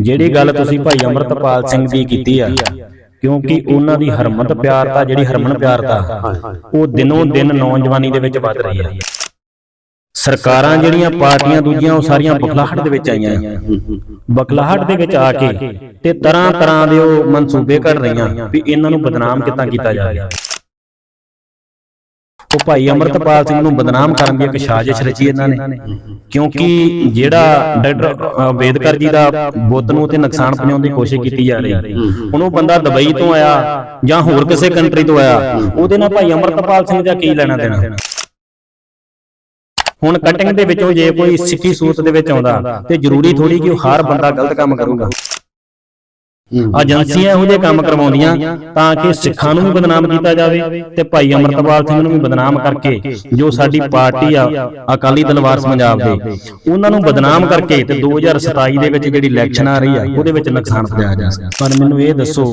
ਜਿਹੜੀ ਗੱਲ ਤੁਸੀਂ ਭਾਈ ਅਮਰਤਪਾਲ ਸਿੰਘ ਦੀ ਕੀਤੀ ਆ ਕਿਉਂਕਿ ਉਹਨਾਂ ਦੀ ਹਰਮਤ ਪਿਆਰਤਾ ਜਿਹੜੀ ਹਰਮਨ ਪਿਆਰਤਾ ਉਹ ਦਿਨੋਂ ਦਿਨ ਨੌਜਵਾਨੀ ਦੇ ਵਿੱਚ ਵੱਧ ਰਹੀ ਹੈ ਸਰਕਾਰਾਂ ਜਿਹੜੀਆਂ ਪਾਰਟੀਆਂ ਦੂਜੀਆਂ ਉਹ ਸਾਰੀਆਂ ਬਖਲਾਹਟ ਦੇ ਵਿੱਚ ਆਈਆਂ। ਬਖਲਾਹਟ ਦੇ ਵਿੱਚ ਆ ਕੇ ਤੇ ਤਰ੍ਹਾਂ ਤਰ੍ਹਾਂ ਦੇ ਉਹ ਮਨਸੂਬੇ ਘੜ ਰਹੀਆਂ ਵੀ ਇਹਨਾਂ ਨੂੰ ਬਦਨਾਮ ਕਿੱਦਾਂ ਕੀਤਾ ਜਾਵੇ। ਉਹ ਭਾਈ ਅਮਰਤਪਾਲ ਸਿੰਘ ਨੂੰ ਬਦਨਾਮ ਕਰਨ ਦੀ ਇੱਕ ਸਾਜ਼ਿਸ਼ ਰਚੀ ਇਹਨਾਂ ਨੇ। ਕਿਉਂਕਿ ਜਿਹੜਾ ਡਾਕਟਰ ਅੰਬੇਦਕਰ ਜੀ ਦਾ ਬੁੱਤ ਨੂੰ ਤੇ ਨੁਕਸਾਨ ਪਹੁੰਚਾਉਣ ਦੀ ਕੋਸ਼ਿਸ਼ ਕੀਤੀ ਜਾ ਰਹੀ ਹੁਣ ਉਹ ਬੰਦਾ ਦੁਬਈ ਤੋਂ ਆਇਆ ਜਾਂ ਹੋਰ ਕਿਸੇ ਕੰਟਰੀ ਤੋਂ ਆਇਆ ਉਹਦੇ ਨਾਲ ਭਾਈ ਅਮਰਤਪਾਲ ਸਿੰਘ ਦਾ ਕੀ ਲੈਣਾ ਦੇਣਾ? ਹੁਣ ਕਟਿੰਗ ਦੇ ਵਿੱਚੋਂ ਜੇ ਕੋਈ ਸਿੱਖੀ ਸੂਤ ਦੇ ਵਿੱਚ ਆਉਂਦਾ ਤੇ ਜ਼ਰੂਰੀ ਥੋੜੀ ਕਿ ਉਹ ਹਰ ਬੰਦਾ ਗਲਤ ਕੰਮ ਕਰੂਗਾ। ਏਜੰਸੀਆਂ ਇਹੋ ਜਿਹੇ ਕੰਮ ਕਰਵਾਉਂਦੀਆਂ ਤਾਂ ਕਿ ਸਿੱਖਾਂ ਨੂੰ ਵੀ ਬਦਨਾਮ ਕੀਤਾ ਜਾਵੇ ਤੇ ਭਾਈ ਅਮਰਤਪਾਲ ਸਿੰਘ ਨੂੰ ਵੀ ਬਦਨਾਮ ਕਰਕੇ ਜੋ ਸਾਡੀ ਪਾਰਟੀ ਆ ਅਕਾਲੀ ਦਲ ਵਾਰਸ ਪੰਜਾਬ ਦੇ ਉਹਨਾਂ ਨੂੰ ਬਦਨਾਮ ਕਰਕੇ ਤੇ 2027 ਦੇ ਵਿੱਚ ਜਿਹੜੀ ਇਲੈਕਸ਼ਨ ਆ ਰਹੀ ਆ ਉਹਦੇ ਵਿੱਚ ਨੁਕਸਾਨ ਪਹੁੰਚਾਇਆ ਜਾ ਸਕਦਾ। ਪਰ ਮੈਨੂੰ ਇਹ ਦੱਸੋ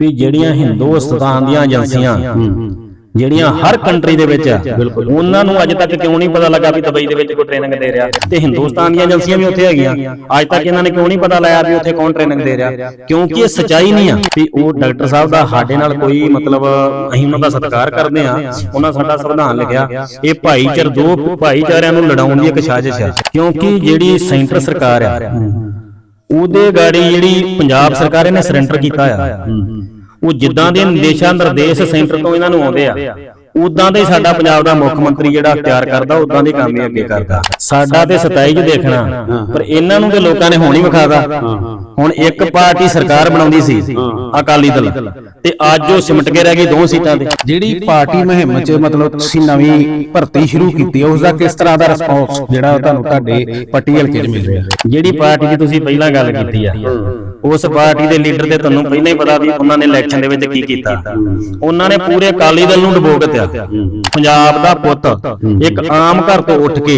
ਵੀ ਜਿਹੜੀਆਂ ਹਿੰਦੁਸਤਾਨ ਦੀਆਂ ਏਜੰਸੀਆਂ ਜਿਹੜੀਆਂ ਹਰ ਕੰਟਰੀ ਦੇ ਵਿੱਚ ਆ। ਉਹਨਾਂ ਨੂੰ ਅੱਜ ਤੱਕ ਕਿਉਂ ਨਹੀਂ ਪਤਾ ਲੱਗਾ ਵੀ ਦੁਬਈ ਦੇ ਵਿੱਚ ਕੋਈ ਟ੍ਰੇਨਿੰਗ ਦੇ ਰਿਹਾ। ਤੇ ਹਿੰਦੁਸਤਾਨ ਦੀਆਂ ਏਜੰਸੀਆਂ ਵੀ ਉੱਥੇ ਹੈਗੀਆਂ। ਅੱਜ ਤੱਕ ਇਹਨਾਂ ਨੇ ਕਿਉਂ ਨਹੀਂ ਪਤਾ ਲਾਇਆ ਵੀ ਉੱਥੇ ਕੌਣ ਟ੍ਰੇਨਿੰਗ ਦੇ ਰਿਹਾ? ਕਿਉਂਕਿ ਇਹ ਸਚਾਈ ਨਹੀਂ ਆ ਵੀ ਉਹ ਡਾਕਟਰ ਸਾਹਿਬ ਦਾ ਸਾਡੇ ਨਾਲ ਕੋਈ ਮਤਲਬ ਅਸੀਂ ਉਹਨਾਂ ਦਾ ਸਤਿਕਾਰ ਕਰਦੇ ਆ ਉਹਨਾਂ ਸਾਡਾ ਸੰਵਿਧਾਨ ਲਿਖਿਆ। ਇਹ ਭਾਈਚਾਰ ਦੋ ਭਾਈਚਾਰਿਆਂ ਨੂੰ ਲੜਾਉਣ ਦੀ ਇੱਕ ਸਾਜ਼ਿਸ਼ ਆ। ਕਿਉਂਕਿ ਜਿਹੜੀ ਸੈਂਟਰ ਸਰਕਾਰ ਆ ਉਹਦੇ ਗਾੜੀ ਜਿਹੜੀ ਪੰਜਾਬ ਸਰਕਾਰ ਇਹਨੇ ਸਰੈਂਡਰ ਕੀਤਾ ਆ। ਉਹ ਜਿੱਦਾਂ ਦੇ ਨਿਰਦੇਸ਼ਾਂ ਨਿਰਦੇਸ਼ ਸੈਂਟਰ ਤੋਂ ਇਹਨਾਂ ਨੂੰ ਆਉਂਦੇ ਆ। ਉਦਾਂ ਦੇ ਸਾਡਾ ਪੰਜਾਬ ਦਾ ਮੁੱਖ ਮੰਤਰੀ ਜਿਹੜਾ ਤਿਆਰ ਕਰਦਾ ਉਦਾਂ ਦੇ ਕੰਮ ਹੀ ਅੱਗੇ ਕਰਦਾ। ਸਾਡਾ ਤੇ 27 ਚ ਦੇਖਣਾ ਪਰ ਇਹਨਾਂ ਨੂੰ ਤੇ ਲੋਕਾਂ ਨੇ ਹੁਣ ਹੀ ਵਿਖਾਦਾ ਹੁਣ ਇੱਕ ਪਾਰਟੀ ਸਰਕਾਰ ਬਣਾਉਂਦੀ ਸੀ ਅਕਾਲੀ ਦਲ। ਤੇ ਅੱਜ ਉਹ ਸਿਮਟ ਕੇ ਰਹਿ ਗਈ ਦੋ ਸੀਟਾਂ ਤੇ। ਜਿਹੜੀ ਪਾਰਟੀ ਮੁਹਿੰਮ 'ਚ ਮਤਲਬ ਤੁਸੀਂ ਨਵੀਂ ਭਰਤੀ ਸ਼ੁਰੂ ਕੀਤੀ ਉਸ ਦਾ ਕਿਸ ਤਰ੍ਹਾਂ ਦਾ ਰਿਸਪੌਂਸ ਜਿਹੜਾ ਤੁਹਾਨੂੰ ਤੁਹਾਡੇ ਪੱਟੀ ਹਲਕੇ 'ਚ ਮਿਲ ਰਿਹਾ? ਜਿਹੜੀ ਪਾਰਟੀ ਦੀ ਤੁਸੀਂ ਪਹਿਲਾਂ ਗੱਲ ਕੀਤੀ ਆ ਉਸ ਪਾਰਟੀ ਦੇ ਲੀਡਰ ਦੇ ਤੁਹਾਨੂੰ ਪਹਿਲਾਂ ਹੀ ਪਤਾ ਵੀ ਉਹਨਾਂ ਨੇ ਇਲੈਕਸ਼ਨ ਦੇ ਵਿੱਚ ਕੀ ਕੀਤਾ। ਉਹਨਾਂ ਨੇ ਪੂਰੇ ਅਕਾਲੀ ਦਲ ਨੂੰ ਡਬੋ ਦਿੱਤਾ। ਪੰਜਾਬ ਦਾ ਪੁੱਤ ਇੱਕ ਆਮ ਘਰ ਤੋਂ ਉੱਠ ਕੇ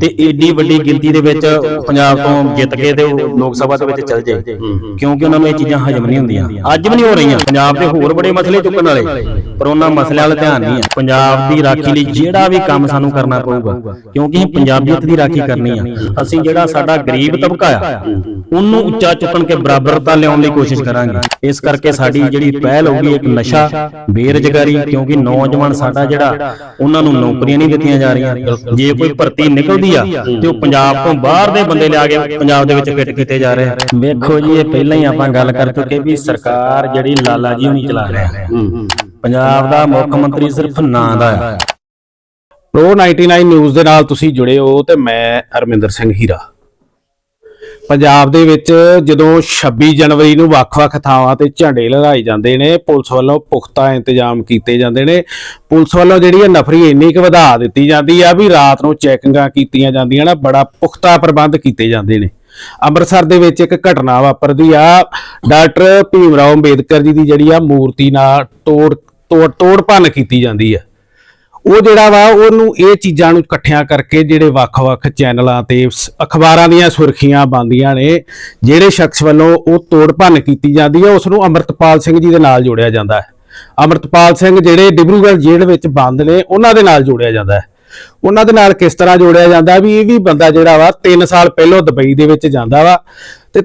ਤੇ ਏਡੀ ਵੱਡੀ ਗਿਣਤੀ ਦੇ ਵਿੱਚ ਪੰਜਾਬ ਤੋਂ ਜਿੱਤ ਕੇ ਤੇ ਉਹ ਲੋਕ ਸਭਾ ਦੇ ਵਿੱਚ ਚਲ ਜਾਏ ਕਿਉਂਕਿ ਉਹਨਾਂ ਨੂੰ ਇਹ ਚੀਜ਼ਾਂ ਹਜਮ ਨਹੀਂ ਹੁੰਦੀਆਂ। ਅੱਜ ਵੀ ਨਹੀਂ ਹੋ ਰਹੀਆਂ। ਪੰਜਾਬ ਦੇ ਹੋਰ ਬੜੇ ਮਸਲੇ ਚੁੱਕਣ ਵਾਲੇ। ਪਰ ਉਹਨਾਂ ਮਸਲਿਆਂ ਵੱਲ ਧਿਆਨ ਨਹੀਂ ਹੈ ਪੰਜਾਬ ਦੀ ਰਾਖੀ ਲਈ ਜਿਹੜਾ ਵੀ ਕੰਮ ਸਾਨੂੰ ਕਰਨਾ ਪਊਗਾ। ਕਿਉਂਕਿ ਅਸੀਂ ਪੰਜਾਬੀਅਤ ਦੀ ਰਾਖੀ ਕਰਨੀ ਆ। ਅਸੀਂ ਜਿਹੜਾ ਸਾਡਾ ਗਰੀਬ ਤਬਕਾ ਆ ਉਹਨੂੰ ਉੱਚਾ ਚੁੱਕਣ ਕੇ ਬਰਾਬਰਤਾ ਲਿਆਉਣ ਲਈ ਕੋਸ਼ਿਸ਼ ਕਰਾਂਗੇ। ਇਸ ਕਰਕੇ ਸਾਡੀ ਜਿਹੜੀ ਪਹਿਲ ਹੋਊਗੀ ਇੱਕ ਨਸ਼ਾ ਬੇਰੁਜ਼ਗਾਰੀ ਕਿਉਂਕਿ ਨੌਜਵਾਨ ਸਾਡਾ ਜਿਹੜਾ ਉਹਨਾਂ ਨੂੰ ਨੌਕਰੀਆਂ ਨਹੀਂ ਦਿੱਤੀਆਂ ਜਾ ਰਹੀਆਂ। ਜੇ ਕੋਈ ਭਰਤੀ ਨਿਕਲਦੀ ਆ ਤੇ ਉਹ ਪੰਜਾਬ ਤੋਂ ਬਾਹਰ ਦੇ ਬੰਦੇ ਲਿਆ ਕੇ ਪੰਜਾਬ ਦੇ ਵਿੱਚ ਫਿੱਟ ਕੀਤੇ ਜਾ ਰਹੇ ਆ। ਵੇਖੋ ਜੀ ਇਹ ਪਹਿਲਾਂ ਹੀ ਆਪਾਂ ਗੱਲ ਕਰ ਚੁੱਕੇ ਵੀ ਸਰਕਾਰ ਜਿਹੜੀ ਲਾਲਾ ਜੀ ਹੁਣੀ ਚਲਾ ਰਿਹਾ ਪੰਜਾਬ ਦਾ ਮੁੱਖ ਮੰਤਰੀ ਸਿਰਫ ਨਾਂ ਦਾ ਹੈ ਪ੍ਰੋ 99 ਨਿਊਜ਼ ਦੇ ਨਾਲ ਤੁਸੀਂ ਜੁੜੇ ਹੋ ਤੇ ਮੈਂ ਅਰਮਿੰਦਰ ਸਿੰਘ ਹੀਰਾ। ਪੰਜਾਬ ਦੇ ਵਿੱਚ ਜਦੋਂ 26 ਜਨਵਰੀ ਨੂੰ ਵੱਖ-ਵੱਖ ਥਾਵਾਂ ਤੇ ਝੰਡੇ ਲਹਿਰਾਏ ਜਾਂਦੇ ਨੇ, ਪੁਲਿਸ ਵੱਲੋਂ ਪੁਖਤਾ ਇੰਤਜ਼ਾਮ ਕੀਤੇ ਜਾਂਦੇ ਨੇ। ਪੁਲਿਸ ਵੱਲੋਂ ਜਿਹੜੀ ਇਹ ਨਫਰੀ ਇੰਨੀ ਕੁ ਵਧਾ ਦਿੱਤੀ ਜਾਂਦੀ ਆ ਵੀ ਰਾਤ ਨੂੰ ਚੈਕਿੰਗਾਂ ਕੀਤੀਆਂ ਜਾਂਦੀਆਂ ਨੇ, ਬੜਾ ਪੁਖਤਾ ਪ੍ਰਬੰਧ ਕੀਤੇ ਜਾਂਦੇ ਨੇ। ਅੰਮ੍ਰਿਤਸਰ ਦੇ ਵਿੱਚ ਇੱਕ ਘਟਨਾ ਵਾਪਰਦੀ ਆ, ਡਾਕਟਰ ਭੀਮ ਰਾਓ ਅੰਬੇਦਕਰ ਜੀ ਦੀ ਜਿਹੜੀ ਆ ਮੂਰਤੀ ਨਾਲ ਤੋੜ ਤੋੜ ਤੋੜ ਭੰਨ ਕੀਤੀ ਜਾਂਦੀ ਆ। ਉਹ ਜਿਹੜਾ ਵਾ, ਉਹਨੂੰ ਇਹ ਚੀਜ਼ਾਂ ਨੂੰ ਇਕੱਠਿਆਂ ਕਰਕੇ ਜਿਹੜੇ ਵੱਖ-ਵੱਖ ਚੈਨਲਾਂ ਤੇ ਸ- ਅਖਬਾਰਾਂ ਦੀਆਂ ਸੁਰਖੀਆਂ ਬੰਦੀਆਂ ਨੇ, ਜਿਹੜੇ ਸ਼ਖਸ ਵੱਲੋਂ ਉਹ ਤੋੜ ਭੰਨ ਕੀਤੀ ਜਾਂਦੀ ਹੈ ਉਸ ਨੂੰ ਅਮਰਤਪਾਲ ਸਿੰਘ ਜੀ ਦੇ ਨਾਲ ਜੋੜਿਆ ਜਾਂਦਾ ਹੈ। ਅਮਰਤਪਾਲ ਸਿੰਘ ਜਿਹੜੇ ਡਿਬਰੂਗੜ੍ਹ ਜੇਲ੍ਹ ਵਿੱਚ ਬੰਦ ਨੇ, ਉਹਨਾਂ ਦੇ ਨਾਲ ਜੋੜਿਆ ਜਾਂਦਾ ਹੈ। ਉਹਨਾਂ ਦੇ ਨਾਲ ਕਿਸ ਤਰ੍ਹਾਂ ਜੋੜਿਆ ਜਾਂਦਾ ਵੀ ਇਹ ਵੀ ਬੰਦਾ ਜਿਹੜਾ ਵਾ 3 ਸਾਲ ਪਹਿਲਾਂ ਦੁਬਈ ਦੇ ਵਿੱਚ ਜਾਂਦਾ ਵਾ, ਤੇ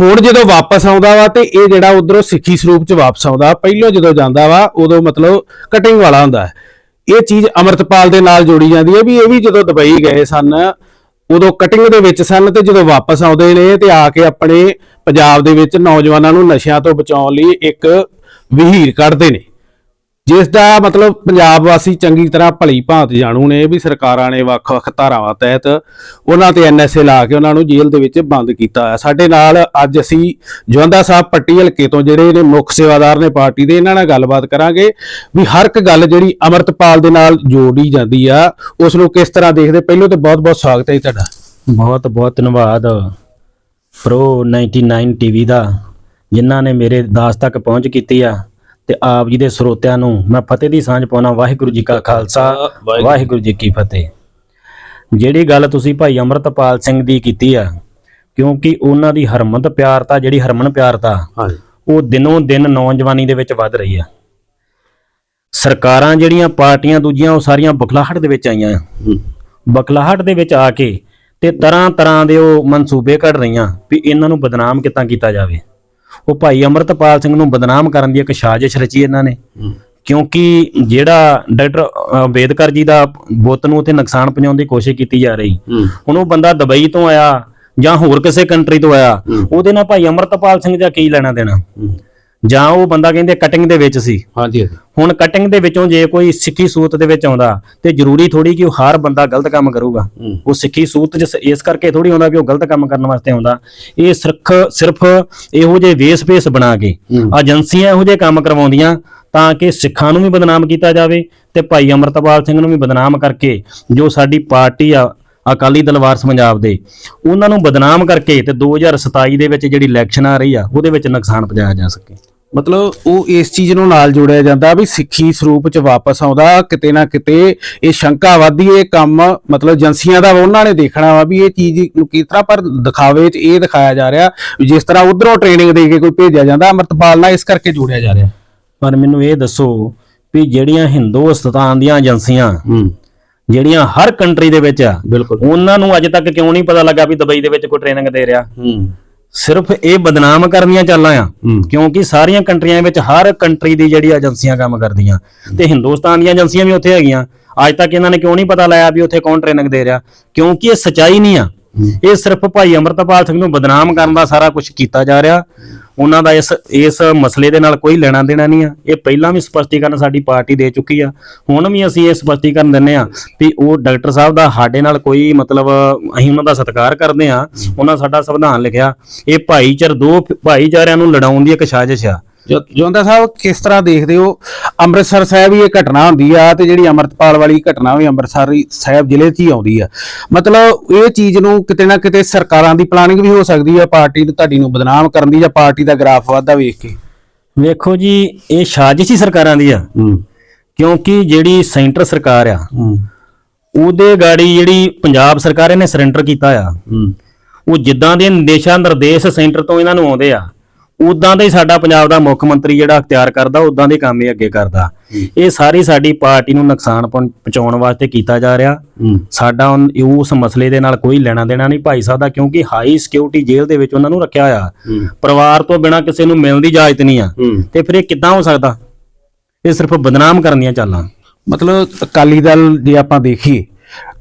ਹੁਣ ਜਦੋਂ ਵਾਪਸ ਆਉਂਦਾ ਵਾ, ਤੇ ਇਹ ਜਿਹੜਾ ਉਧਰੋਂ ਸਿੱਖੀ ਸਰੂਪ ਚ ਵਾਪਸ ਆਉਂਦਾ, ਪਹਿਲਾਂ ਜਦੋਂ ਜਾਂਦਾ ਵਾ, ਉਦੋਂ ਮਤਲਬ ਕਟਿੰਗ ਵਾਲਾ ਹੁੰਦਾ ਹੈ। ਇਹ ਚੀਜ਼ ਅਮਰਤਪਾਲ ਦੇ ਨਾਲ ਜੋੜੀ ਜਾਂਦੀ ਹੈ ਵੀ ਇਹ ਵੀ ਜਦੋਂ ਦੁਬਈ ਗਏ ਸਨ, ਉਦੋਂ ਕਟਿੰਗ ਦੇ ਵਿੱਚ ਸਨ ਤੇ ਜਦੋਂ ਵਾਪਸ ਆਉਂਦੇ ਨੇ ਤੇ ਆ ਕੇ ਆਪਣੇ ਪੰਜਾਬ ਦੇ ਵਿੱਚ ਨੌਜਵਾਨਾਂ ਨੂੰ ਨਸ਼ਿਆਂ ਤੋਂ ਬਚਾਉਣ ਲਈ ਇੱਕ ਵਹੀਰ ਕੱਢਦੇ ਨੇ। ਜਿਸ ਦਾ ਮਤਲਬ ਪੰਜਾਬ ਵਾਸੀ ਚੰਗੀ ਤਰ੍ਹਾਂ ਭਲੀ ਭਾਂਤ ਜਾਣੂ ਨੇ ਵੀ ਸਰਕਾਰਾਂ ਨੇ ਵੱਖ-ਵੱਖ ਧਾਰਾਵਾਂ ਤਹਿਤ ਉਹਨਾਂ ਤੇ ਐਨਐਸਏ ਲਾ ਕੇ ਉਹਨਾਂ ਨੂੰ ਜੇਲ੍ਹ ਦੇ ਵਿੱਚ ਬੰਦ ਕੀਤਾ ਹੈ। ਸਾਡੇ ਨਾਲ ਅੱਜ ਅਸੀਂ ਜਵੰਦਾ ਸਾਹਿਬ ਪੱਟੀ ਹਲਕੇ ਤੋਂ ਜਿਹੜੇ ਨੇ ਮੁੱਖ ਸੇਵਾਦਾਰ ਨੇ ਪਾਰਟੀ ਦੇ, ਇਹਨਾਂ ਨਾਲ ਗੱਲਬਾਤ ਕਰਾਂਗੇ ਵੀ ਹਰ ਇੱਕ ਗੱਲ ਜਿਹੜੀ ਅਮਰਤਪਾਲ ਦੇ ਨਾਲ ਜੋੜੀ ਜਾਂਦੀ ਆ, ਉਸ ਨੂੰ ਕਿਸ ਤਰ੍ਹਾਂ ਦੇਖਦੇ? ਪਹਿਲੋਂ ਤੇ ਬਹੁਤ-ਬਹੁਤ ਸਵਾਗਤ ਹੈ ਜੀ ਤੁਹਾਡਾ। ਬਹੁਤ ਬਹੁਤ ਧੰਨਵਾਦ ਪ੍ਰੋ 99 ਟੀਵੀ ਦਾ, ਜਿਨ੍ਹਾਂ ਨੇ ਮੇਰੇ ਦਾਸ ਤੱਕ ਪਹੁੰਚ ਕੀਤੀ ਆ। ਤੇ ਆਪ ਜੀ ਦੇ ਸਰੋਤਿਆਂ ਨੂੰ ਮੈਂ ਫਤਿਹ ਦੀ ਸਾਂਝ ਪਾਉਣਾ ਵਾਹਿਗੁਰੂ ਜੀ ਕਾ ਖਾਲਸਾ ਵਾਹਿਗੁਰੂ ਜੀ ਕੀ ਫਤਿਹ। ਜਿਹੜੀ ਗੱਲ ਤੁਸੀਂ ਭਾਈ ਅਮਰਤਪਾਲ ਸਿੰਘ ਦੀ ਕੀਤੀ ਆ ਕਿਉਂਕਿ ਉਹਨਾਂ ਦੀ ਹਰਮਤ ਪਿਆਰਤਾ ਜਿਹੜੀ ਹਰਮਨ ਪਿਆਰਤਾ ਉਹ ਦਿਨੋਂ ਦਿਨ ਨੌਜਵਾਨੀ ਦੇ ਵਿੱਚ ਵੱਧ ਰਹੀ ਆ। ਸਰਕਾਰਾਂ ਜਿਹੜੀਆਂ ਪਾਰਟੀਆਂ ਦੂਜੀਆਂ ਉਹ ਸਾਰੀਆਂ ਬਖਲਾਹਟ ਦੇ ਵਿੱਚ ਆਈਆਂ। ਬਖਲਾਹਟ ਦੇ ਵਿੱਚ ਆ ਕੇ ਤੇ ਤਰ੍ਹਾਂ ਤਰ੍ਹਾਂ ਦੇ ਉਹ ਮਨਸੂਬੇ ਘੜ ਰਹੀਆਂ ਵੀ ਇਹਨਾਂ ਨੂੰ ਬਦਨਾਮ ਕਿੱਦਾਂ ਕੀਤਾ ਜਾਵੇ। ਉਹ ਭਾਈ ਅਮਰਤਪਾਲ ਸਿੰਘ ਨੂੰ ਬਦਨਾਮ ਕਰਨ ਦੀ ਇੱਕ ਸਾਜ਼ਿਸ਼ ਰਚੀ ਇਹਨਾਂ ਨੇ। ਕਿਉਂਕਿ ਜਿਹੜਾ ਡਾਕਟਰ ਅੰਬੇਦਕਰ ਜੀ ਦਾ ਬੁੱਤ ਨੂੰ ਉੱਥੇ ਨੁਕਸਾਨ ਪਹੁੰਚਾਉਣ ਦੀ ਕੋਸ਼ਿਸ਼ ਕੀਤੀ ਜਾ ਰਹੀ। ਹੁਣ ਉਹ ਬੰਦਾ ਦੁਬਈ ਤੋਂ ਆਇਆ ਜਾਂ ਹੋਰ ਕਿਸੇ ਕੰਟਰੀ ਤੋਂ ਆਇਆ ਉਹਦੇ ਨਾਲ ਭਾਈ ਅਮਰਤਪਾਲ ਸਿੰਘ ਦਾ ਕੀ ਲੈਣਾ ਦੇਣਾ? ਜਾਂ ਉਹ ਬੰਦਾ ਕਹਿੰਦੇ ਕਟਿੰਗ ਦੇ ਵਿੱਚ ਸੀ। ਹਾਂਜੀ ਹਾਂਜੀ। ਹੁਣ ਕਟਿੰਗ ਦੇ ਵਿੱਚੋਂ ਜੇ ਕੋਈ ਸਿੱਖੀ ਸੂਤ ਦੇ ਵਿੱਚ ਆਉਂਦਾ ਤੇ ਜ਼ਰੂਰੀ ਥੋੜੀ ਕਿ ਉਹ ਹਰ ਬੰਦਾ ਗਲਤ ਕੰਮ ਕਰੂਗਾ। ਉਹ ਸਿੱਖੀ ਸੂਤ ਚ ਇਸ ਕਰਕੇ ਥੋੜੀ ਆਉਂਦਾ ਕਿ ਉਹ ਗਲਤ ਕੰਮ ਕਰਨ ਵਾਸਤੇ ਆਉਂਦਾ। ਇਹ ਸਿਰਫ ਸਿਰਫ ਇਹੋ ਜਿਹੇ ਵੇਸ ਭੇਸ ਬਣਾ ਕੇ ਏਜੰਸੀਆਂ ਇਹੋ ਜਿਹੇ ਕੰਮ ਕਰਵਾਉਂਦੀਆਂ ਤਾਂ ਕਿ ਸਿੱਖਾਂ ਨੂੰ ਵੀ ਬਦਨਾਮ ਕੀਤਾ ਜਾਵੇ ਤੇ ਭਾਈ ਅਮਰਤਪਾਲ ਸਿੰਘ ਨੂੰ ਵੀ ਬਦਨਾਮ ਕਰਕੇ ਜੋ ਸਾਡੀ ਪਾਰਟੀ ਆ ਅਕਾਲੀ ਦਲ ਵਾਰਸ ਪੰਜਾਬ ਦੇ ਉਹਨਾਂ ਨੂੰ ਬਦਨਾਮ ਕਰਕੇ ਤੇ 2027 ਦੇ ਵਿੱਚ ਜਿਹੜੀ ਇਲੈਕਸ਼ਨ ਆ ਰਹੀ ਆ ਉਹਦੇ ਵਿੱਚ ਨੁਕਸਾਨ ਪਹੁੰਚਾਇਆ ਜਾ ਸਕੇ। ਮਤਲਬ ਉਹ ਇਸ ਚੀਜ਼ ਨੂੰ ਨਾਲ ਜੋੜਿਆ ਜਾਂਦਾ ਵੀ ਸਿੱਖੀ ਸਰੂਪ ਚ ਵਾਪਸ ਆਉਂਦਾ ਕਿਤੇ ਨਾ ਕਿਤੇ ਇਹ ਸ਼ੰਕਾ ਵਾਦੀ ਇਹ ਕੰਮ ਮਤਲਬ ਏਜੰਸੀਆਂ ਦਾ ਉਹਨਾਂ ਨੇ ਦੇਖਣਾ ਵਾ ਵੀ ਇਹ ਚੀਜ਼ ਨੂੰ ਕਿਸ ਤਰ੍ਹਾਂ ਪਰ ਦਿਖਾਵੇ ਚ ਇਹ ਦਿਖਾਇਆ ਜਾ ਰਿਹਾ ਜਿਸ ਤਰ੍ਹਾਂ ਉਧਰੋਂ ਟ੍ਰੇਨਿੰਗ ਦੇ ਕੇ ਕੋਈ ਭੇਜਿਆ ਜਾਂਦਾ ਅਮਰਤਪਾਲ ਨਾਲ ਇਸ ਕਰਕੇ ਜੋੜਿਆ ਜਾ ਰਿਹਾ। ਪਰ ਮੈਨੂੰ ਇਹ ਦੱਸੋ ਵੀ ਜਿਹੜੀਆਂ ਹਿੰਦੁਸਤਾਨ ਦੀਆਂ ਏਜੰਸੀਆਂ ਜਿਹੜੀਆਂ ਹਰ ਕੰਟਰੀ ਦੇ ਵਿੱਚ ਆ ਬਿਲਕੁਲ। ਉਹਨਾਂ ਨੂੰ ਅੱਜ ਤੱਕ ਕਿਉਂ ਨਹੀਂ ਪਤਾ ਲੱਗਾ ਵੀ ਦੁਬਈ ਦੇ ਵਿੱਚ ਕੋਈ ਟ੍ਰੇਨਿੰਗ ਦੇ ਰਿਹਾ? ਹੂੰ। ਸਿਰਫ ਇਹ ਬਦਨਾਮ ਕਰਨੀਆਂ ਚੱਲਾਂ ਆ। ਕਿਉਂਕਿ ਸਾਰੀਆਂ ਕੰਟਰੀਆਂ ਵਿੱਚ ਹਰ ਕੰਟਰੀ ਦੀ ਜਿਹੜੀ ਏਜੰਸੀਆਂ ਕੰਮ ਕਰਦੀਆਂ। ਤੇ ਹਿੰਦੁਸਤਾਨ ਦੀਆਂ ਏਜੰਸੀਆਂ ਵੀ ਉੱਥੇ ਹੈਗੀਆਂ। ਅੱਜ ਤੱਕ ਇਹਨਾਂ ਨੇ ਕਿਉਂ ਨਹੀਂ ਪਤਾ ਲਾਇਆ ਵੀ ਉੱਥੇ ਕੌਣ ਟ੍ਰੇਨਿੰਗ ਦੇ ਰਿਹਾ? ਕਿਉਂਕਿ ਇਹ ਸਚਾਈ ਨਹੀਂ ਆ। ਇਹ ਸਿਰਫ ਭਾਈ ਅਮਰਤਪਾਲ ਸਿੰਘ ਨੂੰ ਬਦਨਾਮ ਕਰਨ ਦਾ ਸਾਰਾ ਕੁਝ ਕੀਤਾ ਜਾ ਰਿਹਾ। ਉਹਨਾਂ ਦਾ ਇਸ ਇਸ ਮਸਲੇ ਦੇ ਨਾਲ ਕੋਈ ਲੈਣਾ ਦੇਣਾ ਨਹੀਂ ਆ। ਇਹ ਪਹਿਲਾਂ ਵੀ ਸਪਸ਼ਟੀਕਰਨ ਸਾਡੀ ਪਾਰਟੀ ਦੇ ਚੁੱਕੀ ਆ। ਹੁਣ ਵੀ ਅਸੀਂ ਇਹ ਸਪਸ਼ਟੀਕਰਨ ਦਿੰਨੇ ਆ ਵੀ ਉਹ ਡਾਕਟਰ ਸਾਹਿਬ ਦਾ ਸਾਡੇ ਨਾਲ ਕੋਈ ਮਤਲਬ ਅਸੀਂ ਉਹਨਾਂ ਦਾ ਸਤਿਕਾਰ ਕਰਦੇ ਆ। ਉਹਨਾਂ ਸਾਡਾ ਸੰਵਿਧਾਨ ਲਿਖਿਆ। ਇਹ ਭਾਈਚਾਰ ਦੋ ਭਾਈਚਾਰਿਆਂ ਨੂੰ ਲੜਾਉਣ ਦੀ ਇੱਕ ਸਾਜ਼ਿਸ਼ ਆ। ਜੋਂਦਾ ਸਾਹਿਬ ਕਿਸ ਤਰ੍ਹਾਂ ਦੇਖਦੇ ਹੋ? ਅੰਮ੍ਰਿਤਸਰ ਸਾਹਿਬ ਹੀ ਇਹ ਘਟਨਾ ਹੁੰਦੀ ਆ ਤੇ ਜਿਹੜੀ ਅਮਰਤਪਾਲ ਵਾਲੀ ਘਟਨਾ ਵੀ ਅੰਮ੍ਰਿਤਸਰ ਸਾਹਿਬ ਜ਼ਿਲ੍ਹੇ 'ਚ ਹੀ ਆਉਂਦੀ ਆ। ਮਤਲਬ ਇਹ ਚੀਜ਼ ਨੂੰ ਕਿਤੇ ਨਾ ਕਿਤੇ ਸਰਕਾਰਾਂ ਦੀ ਪਲਾਨਿੰਗ ਵੀ ਹੋ ਸਕਦੀ ਆ ਪਾਰਟੀ ਨੂੰ ਤੁਹਾਡੀ ਨੂੰ ਬਦਨਾਮ ਕਰਨ ਦੀ ਜਾਂ ਪਾਰਟੀ ਦਾ ਗ੍ਰਾਫ ਵਾਧਾ ਵੇਖ ਕੇ? ਵੇਖੋ ਜੀ ਇਹ ਸਾਜ਼ਿਸ਼ ਹੀ ਸਰਕਾਰਾਂ ਦੀ ਆ। ਕਿਉਂਕਿ ਜਿਹੜੀ ਸੈਂਟਰ ਸਰਕਾਰ ਆ ਉਹਦੇ ਗਾੜੀ ਜਿਹੜੀ ਪੰਜਾਬ ਸਰਕਾਰ ਇਹਨੇ ਸਰੈਂਡਰ ਕੀਤਾ ਆ। ਉਹ ਜਿੱਦਾਂ ਦੇ ਨਿਰਦੇਸ਼ਾਂ ਨਿਰਦੇਸ਼ ਸੈਂਟਰ ਤੋਂ ਇਹਨਾਂ ਨੂੰ ਆਉਂਦੇ ਆ ਉਦਾਂ ਦੇ ਹੀ ਸਾਡਾ ਪੰਜਾਬ ਦਾ ਮੁੱਖ ਮੰਤਰੀ ਜਿਹੜਾ ਅਖਤਿਆਰ ਕਰਦਾ ਉਦਾਂ ਦੇ ਕੰਮ ਇਹ ਅੱਗੇ ਕਰਦਾ। ਇਹ ਸਾਰੀ ਸਾਡੀ ਪਾਰਟੀ ਨੂੰ ਨੁਕਸਾਨ ਪਹੁੰ- ਪਹੁੰਚਾਉਣ ਵਾਸਤੇ ਕੀਤਾ ਜਾ ਰਿਹਾ। ਹੂੰ। ਸਾਡਾ ਉਸ ਮਸਲੇ ਦੇ ਨਾਲ ਕੋਈ ਲੈਣਾ ਦੇਣਾ ਨਹੀਂ ਭਾਈ ਸਾਹਿਬ ਦਾ ਕਿਉਂਕਿ ਹਾਈ ਸਿਕਿਉਰਿਟੀ ਜੇਲ੍ਹ ਦੇ ਵਿੱਚ ਉਹਨਾਂ ਨੂੰ ਰੱਖਿਆ ਹੋਇਆ। ਹੂੰ। ਪਰਿਵਾਰ ਤੋਂ ਬਿਨਾ ਕਿਸੇ ਨੂੰ ਮਿਲਣ ਦੀ ਇਜਾਜ਼ਤ ਨਹੀਂ ਆ। ਹੂੰ। ਤੇ ਫਿਰ ਇਹ ਕਿੱਦਾਂ ਹੋ ਸਕਦਾ? ਇਹ ਸਿਰਫ ਬਦਨਾਮ ਕਰਨ ਦੀਆਂ ਚਾਲਾਂ। ਮਤਲਬ ਅਕਾਲੀ ਦਲ ਜੇ ਆਪਾਂ ਦੇਖੀਏ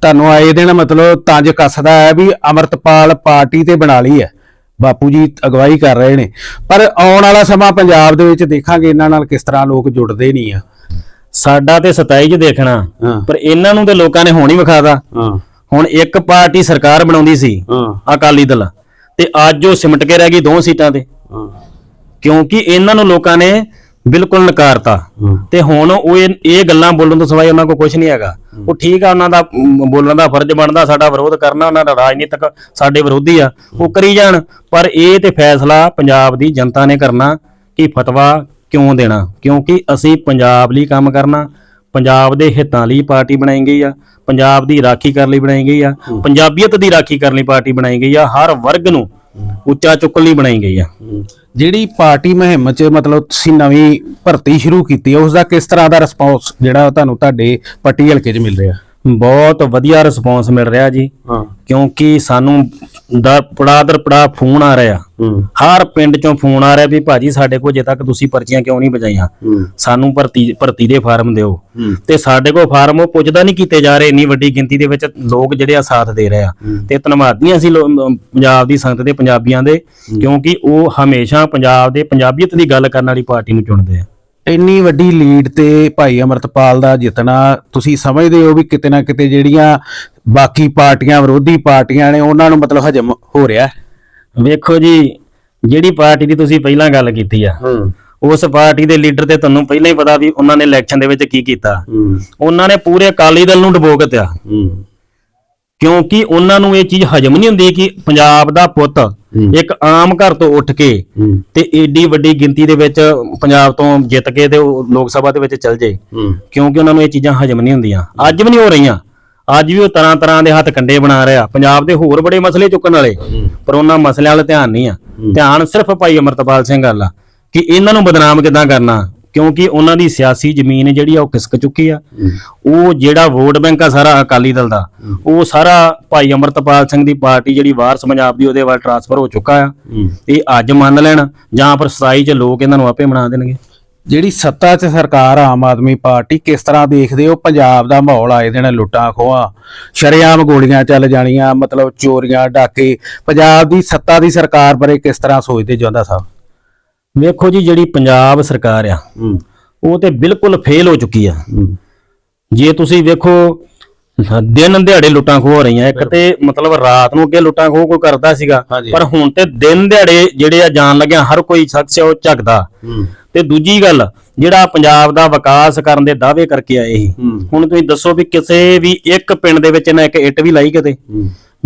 ਤੁਹਾਨੂੰ ਆਏ ਦਿਨ ਮਤਲਬ ਤੰਜ ਕੱਸਦਾ ਹੈ ਵੀ ਅਮਰਤਪਾਲ ਪਾਰਟੀ ਤੇ ਬਣਾ ਲਈ ਹੈ। ਬਾਪੂ ਜੀ ਅਗਵਾਈ ਕਰ ਰਹੇ ਨੇ। ਪਰ ਆਉਣ ਵਾਲਾ ਸਮਾਂ ਪੰਜਾਬ ਦੇ ਵਿੱਚ ਦੇਖਾਂਗੇ ਇਹਨਾਂ ਨਾਲ ਕਿਸ ਤਰ੍ਹਾਂ ਲੋਕ ਜੁੜਦੇ ਨਹੀਂ ਆ। ਸਾਡਾ ਤੇ 27 ਚ ਦੇਖਣਾ ਪਰ ਇਹਨਾਂ ਨੂੰ ਤੇ ਲੋਕਾਂ ਨੇ ਹੁਣ ਹੀ ਵਿਖਾਦਾ ਹੁਣ ਇੱਕ ਪਾਰਟੀ ਸਰਕਾਰ ਬਣਾਉਂਦੀ ਸੀ ਅਕਾਲੀ ਦਲ। ਤੇ ਅੱਜ ਉਹ ਸਿਮਟ ਕੇ ਰਹਿ ਗਈ ਦੋ ਸੀਟਾਂ ਤੇ। ਕਿਉਂਕਿ ਇਹਨਾਂ ਨੂੰ ਲੋਕਾਂ ਨੇ ਬਿਲਕੁਲ ਨਕਾਰਤਾ। ਤੇ ਹੁਣ ਉਹ ਇਹ ਇਹ ਗੱਲਾਂ ਬੋਲਣ ਤੋਂ ਸਿਵਾਏ ਉਹਨਾਂ ਕੋਲ ਕੁਝ ਨਹੀਂ ਹੈਗਾ। ਉਹ ਠੀਕ ਆ ਉਹਨਾਂ ਦਾ ਬੋਲਣ ਦਾ ਫਰਜ਼ ਬਣਦਾ ਸਾਡਾ ਵਿਰੋਧ ਕਰਨਾ ਉਹਨਾਂ ਦਾ ਰਾਜਨੀਤਿਕ ਸਾਡੇ ਵਿਰੋਧੀ ਆ। ਉਹ ਕਰੀ ਜਾਣ ਪਰ ਇਹ ਤੇ ਫੈਸਲਾ ਪੰਜਾਬ ਦੀ ਜਨਤਾ ਨੇ ਕਰਨਾ ਕਿ ਫਤਵਾ ਕਿਉਂ ਦੇਣਾ? ਕਿਉਂਕਿ ਅਸੀਂ ਪੰਜਾਬ ਲਈ ਕੰਮ ਕਰਨਾ ਪੰਜਾਬ ਦੇ ਹਿੱਤਾਂ ਲਈ ਪਾਰਟੀ ਬਣਾਈ ਗਈ ਆ ਪੰਜਾਬ ਦੀ ਰਾਖੀ ਕਰਨ ਲਈ ਬਣਾਈ ਗਈ ਆ ਪੰਜਾਬੀਅਤ ਦੀ ਰਾਖੀ ਕਰਨ ਲਈ ਪਾਰਟੀ ਬਣਾਈ ਗਈ ਆ ਹਰ ਵਰਗ ਨੂੰ ਉੱਚਾ ਚੁੱਕਣ ਲਈ ਬਣਾਈ ਗਈ ਆ। ਜਿਹੜੀ ਪਾਰਟੀ ਮੁਹਿੰਮ 'ਚ ਮਤਲਬ ਤੁਸੀਂ ਨਵੀਂ ਭਰਤੀ ਸ਼ੁਰੂ ਕੀਤੀ ਹੈ ਉਸ ਦਾ ਕਿਸ ਤਰ੍ਹਾਂ ਦਾ ਰਿਸਪੌਂਸ ਜਿਹੜਾ ਤੁਹਾਨੂੰ ਤੁਹਾਡੇ ਪੱਟੀ ਹਲਕੇ 'ਚ ਮਿਲ ਰਿਹਾ? ਬਹੁਤ ਵਧੀਆ ਰਿਸਪੌਂਸ ਮਿਲ ਰਿਹਾ ਜੀ। ਹਾਂ। ਕਿਉਂਕਿ ਸਾਨੂੰ ਦਰ ਪੜਾ ਦਰ ਪੜਾ ਫੋਨ ਆ ਰਿਹਾ। ਹਰ ਪਿੰਡ ਚੋਂ ਫੋਨ ਆ ਰਿਹਾ ਵੀ ਭਾਜੀ ਸਾਡੇ ਕੋਲ ਜੇ ਤੱਕ ਤੁਸੀਂ ਪਰਚੀਆਂ ਕਿਉਂ ਨਹੀਂ ਬਜਾਈਆਂ ਸਾਨੂੰ ਭਰਤੀ ਭਰਤੀ ਦੇ ਫਾਰਮ ਦਿਓ। ਤੇ ਸਾਡੇ ਕੋਲ ਫਾਰਮ ਉਹ ਪੁੱਜਦਾ ਨਹੀਂ ਕੀਤੇ ਜਾ ਰਹੇ ਇੰਨੀ ਵੱਡੀ ਗਿਣਤੀ ਦੇ ਵਿੱਚ ਲੋਕ ਜਿਹੜੇ ਆ ਸਾਥ ਦੇ ਰਹੇ ਆ। ਤੇ ਧੰਨਵਾਦੀਆਂ ਅਸੀਂ ਅਮ ਪੰਜਾਬ ਦੀ ਸੰਗਤ ਦੇ ਪੰਜਾਬੀਆਂ ਦੇ ਕਿਉਂਕਿ ਉਹ ਹਮੇਸ਼ਾ ਪੰਜਾਬ ਦੇ ਪੰਜਾਬੀਅਤ ਦੀ ਗੱਲ ਕਰਨ ਵਾਲੀ ਪਾਰਟੀ ਨੂੰ ਚੁਣਦੇ ਆ। ਇੰਨੀ ਵੱਡੀ ਲੀਡ ਤੇ ਭਾਈ ਅਮਰਤਪਾਲ ਦਾ ਜਿੱਤਣਾ ਤੁਸੀਂ ਸਮਝਦੇ ਹੋ ਵੀ ਕਿਤੇ ਨਾ ਕਿਤੇ ਜਿਹੜੀਆਂ ਬਾਕੀ ਪਾਰਟੀਆਂ ਵਿਰੋਧੀ ਪਾਰਟੀਆਂ ਨੇ ਉਹਨਾਂ ਨੂੰ ਮਤਲਬ ਹਜਮ ਹੋ ਰਿਹਾ ਵੇਖੋ ਜੀ ਜਿਹੜੀ ਪਾਰਟੀ ਦੀ ਤੁਸੀਂ ਪਹਿਲਾਂ ਗੱਲ ਕੀਤੀ ਆ ਉਸ ਪਾਰਟੀ ਦੇ ਲੀਡਰ ਤੇ ਤੁਹਾਨੂੰ ਪਹਿਲਾਂ ਹੀ ਪਤਾ ਵੀ ਉਹਨਾਂ ਨੇ ਇਲੈਕਸ਼ਨ ਦੇ ਵਿੱਚ ਕੀ ਕੀਤਾ। ਉਹਨਾਂ ਨੇ ਪੂਰੇ ਅਕਾਲੀ ਦਲ ਨੂੰ ਡਬੋ ਕੇ ਤਿਆ। ਹੂੰ। ਕਿਉਂਕਿ ਉਹਨਾਂ ਨੂੰ ਇਹ ਚੀਜ਼ ਹਜਮ ਨਹੀਂ ਹੁੰਦੀ ਕਿ ਪੰਜਾਬ ਦਾ ਪੁੱਤ ਇੱਕ ਆਮ ਘਰ ਤੋਂ ਉੱਠ ਕੇ ਤੇ ਏਡੀ ਵੱਡੀ ਗਿਣਤੀ ਦੇ ਵਿੱਚ ਪੰਜਾਬ ਤੋਂ ਜਿੱਤ ਕੇ ਤੇ ਉਹ ਲੋਕ ਸਭਾ ਦੇ ਵਿੱਚ ਚੱਲ ਜੇ। ਕਿਉਂਕਿ ਉਹਨਾਂ ਨੂੰ ਇਹ ਚੀਜ਼ਾਂ ਹਜਮ ਨਹੀਂ ਹੁੰਦੀਆਂ। ਅੱਜ ਵੀ ਨਹੀਂ ਹੋ ਰਹੀਆਂ। ਅੱਜ ਵੀ ਉਹ ਤਰ੍ਹਾਂ ਤਰ੍ਹਾਂ ਦੇ ਹੱਥ ਕੰਡੇ ਬਣਾ ਰਿਹਾ। ਪੰਜਾਬ ਦੇ ਹੋਰ ਬੜੇ ਮਸਲੇ ਚੁੱਕਣ ਵਾਲੇ ਪਰ ਉਹਨਾਂ ਮਸਲਿਆਂ ਵੱਲ ਧਿਆਨ ਨਹੀਂ ਆ। ਧਿਆਨ ਸਿਰਫ ਭਾਈ ਅਮਰਤਪਾਲ ਸਿੰਘ ਵੱਲ ਆ ਕਿ ਇਹਨਾਂ ਨੂੰ ਬਦਨਾਮ ਕਿਦਾਂ ਕਰਨਾ। ਕਿਉਂਕਿ ਉਹਨਾਂ ਦੀ ਸਿਆਸੀ ਜ਼ਮੀਨ ਜਿਹੜੀ ਆ ਉਹ ਖਿਸਕ ਚੁੱਕੀ ਆ। ਉਹ ਜਿਹੜਾ ਵੋਟ ਬੈਂਕ ਆ ਸਾਰਾ ਅਕਾਲੀ ਦਲ ਦਾ। ਉਹ ਸਾਰਾ ਭਾਈ ਅਮਰਤਪਾਲ ਸਿੰਘ ਦੀ ਪਾਰਟੀ ਜਿਹੜੀ ਵਾਰਸ ਪੰਜਾਬ ਦੀ ਉਹਦੇ ਵੱਲ ਟਰਾਂਸਫਰ ਹੋ ਚੁੱਕਾ ਆ। ਇਹ ਅੱਜ ਮੰਨ ਲੈਣ ਜਾਂ ਫਿਰ ਸਤਾਈ 'ਚ ਲੋਕ ਇਹਨਾਂ ਨੂੰ ਆਪੇ ਬਣਾ ਦੇਣਗੇ। ਜਿਹੜੀ ਸੱਤਾ 'ਚ ਸਰਕਾਰ ਆਮ ਆਦਮੀ ਪਾਰਟੀ ਕਿਸ ਤਰ੍ਹਾਂ ਦੇਖਦੇ ਹੋ ਪੰਜਾਬ ਦਾ ਮਾਹੌਲ ਆਏ ਦਿਨ ਲੁੱਟਾਂ ਖੋਹਾਂ? ਸ਼ਰੇਆਮ ਗੋਲੀਆਂ ਚੱਲ ਜਾਣੀਆਂ ਮਤਲਬ ਚੋਰੀਆਂ ਡਾਕੇ। ਪੰਜਾਬ ਦੀ ਸੱਤਾ ਦੀ ਸਰਕਾਰ ਬਾਰੇ ਕਿਸ ਤਰ੍ਹਾਂ ਸੋਚਦੇ ਜੋਂਦਾ ਸਾਹਿਬ? ਵੇਖੋ ਜੀ ਜਿਹੜੀ ਪੰਜਾਬ ਸਰਕਾਰ ਆ ਉਹ ਤੇ ਬਿਲਕੁਲ ਫੇਲ ਹੋ ਚੁੱਕੀ ਆ। ਜੇ ਤੁਸੀਂ ਵੇਖੋ ਦਿਨ ਦਿਹਾੜੇ ਲੁੱਟਾਂ ਹੋ ਰਹੀਆਂ ਇੱਕ ਤੇ ਮਤਲਬ ਰਾਤ ਨੂੰ ਅੱਗੇ ਲੁੱਟਾਂ ਖੋਹ ਕੋਈ ਕਰਦਾ ਸੀਗਾ। ਪਰ ਹੁਣ ਤੇ ਦਿਨ ਦਿਹਾੜੇ ਜਿਹੜੇ ਆ ਜਾਣ ਲੱਗਿਆ ਹਰ ਕੋਈ ਸ਼ਖਸ ਉਹ ਝੱਕਦਾ। ਤੇ ਦੂਜੀ ਗੱਲ ਜਿਹੜਾ ਪੰਜਾਬ ਦਾ ਵਿਕਾਸ ਕਰਨ ਦੇ ਦਾਅਵੇ ਕਰਕੇ ਆਏ ਸੀ ਹੁਣ ਤੁਸੀਂ ਦੱਸੋ ਵੀ ਕਿਸੇ ਵੀ ਇੱਕ ਪਿੰਡ ਦੇ ਵਿੱਚ ਇਹਨਾਂ ਇੱਕ ਇੱਟ ਵੀ ਲਾਈ ਕਿਤੇ?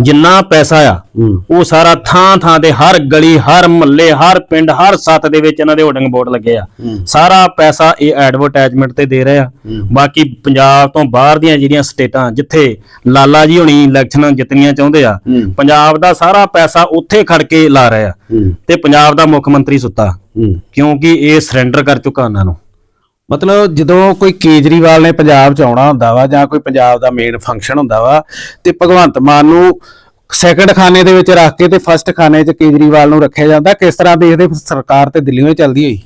ਜਿੰਨਾ ਪੈਸਾ ਆ ਹੂੰ। ਉਹ ਸਾਰਾ ਥਾਂ ਥਾਂ ਤੇ ਹਰ ਗਲੀ ਹਰ ਮਹੱਲੇ ਹਰ ਪਿੰਡ ਹਰ ਸੱਤ ਦੇ ਵਿੱਚ ਇਹਨਾਂ ਦੇ ਹੋਰਡਿੰਗ ਬੋਰਡ ਲੱਗੇ ਆ। ਹੂੰ। ਸਾਰਾ ਪੈਸਾ ਇਹ ਐਡਵਰਟਾਈਜ਼ਮੈਂਟ ਤੇ ਦੇ ਰਹੇ ਆ। ਬਾਕੀ ਪੰਜਾਬ ਤੋਂ ਬਾਹਰ ਦੀਆਂ ਜਿਹੜੀਆਂ ਸਟੇਟਾਂ ਜਿੱਥੇ ਲਾਲਾ ਜੀ ਹੁਣੀ ਇਲੈਕਸ਼ਨਾਂ ਜਿੱਤਣੀਆਂ ਚਾਹੁੰਦੇ ਆ ਹੂੰ। ਪੰਜਾਬ ਦਾ ਸਾਰਾ ਪੈਸਾ ਉੱਥੇ ਖੜ ਕੇ ਲਾ ਰਹੇ ਆ। ਹੂੰ। ਤੇ ਪੰਜਾਬ ਦਾ ਮੁੱਖ ਮੰਤਰੀ ਸੁੱਤਾ। ਹੂੰ। ਕਿਉਂਕਿ ਇਹ ਸਰੈਂਡਰ ਕਰ ਚੁੱਕਾ ਉਹਨਾਂ ਨੂੰ। ਮਤਲਬ ਜਦੋਂ ਕੋਈ ਕੇਜਰੀਵਾਲ ਨੇ ਪੰਜਾਬ ਚ ਆਉਣਾ ਹੁੰਦਾ ਵਾ ਜਾਂ ਕੋਈ ਪੰਜਾਬ ਦਾ ਮੇਨ ਫੰਕਸ਼ਨ ਹੁੰਦਾ ਵਾ ਤੇ ਭਗਵੰਤ ਮਾਨ ਨੂੰ ਸੈਕੰਡ ਖਾਨੇ ਦੇ ਵਿੱਚ ਰੱਖ ਕੇ ਤੇ ਫਸਟ ਖਾਨੇ 'ਚ ਕੇਜਰੀਵਾਲ ਨੂੰ ਰੱਖਿਆ ਜਾਂਦਾ ਕਿਸ ਤਰ੍ਹਾਂ ਦੇਖਦੇ ਸਰਕਾਰ ਤੇ ਦਿੱਲੀੋਂ ਚੱਲਦੀ ਹੋਈ?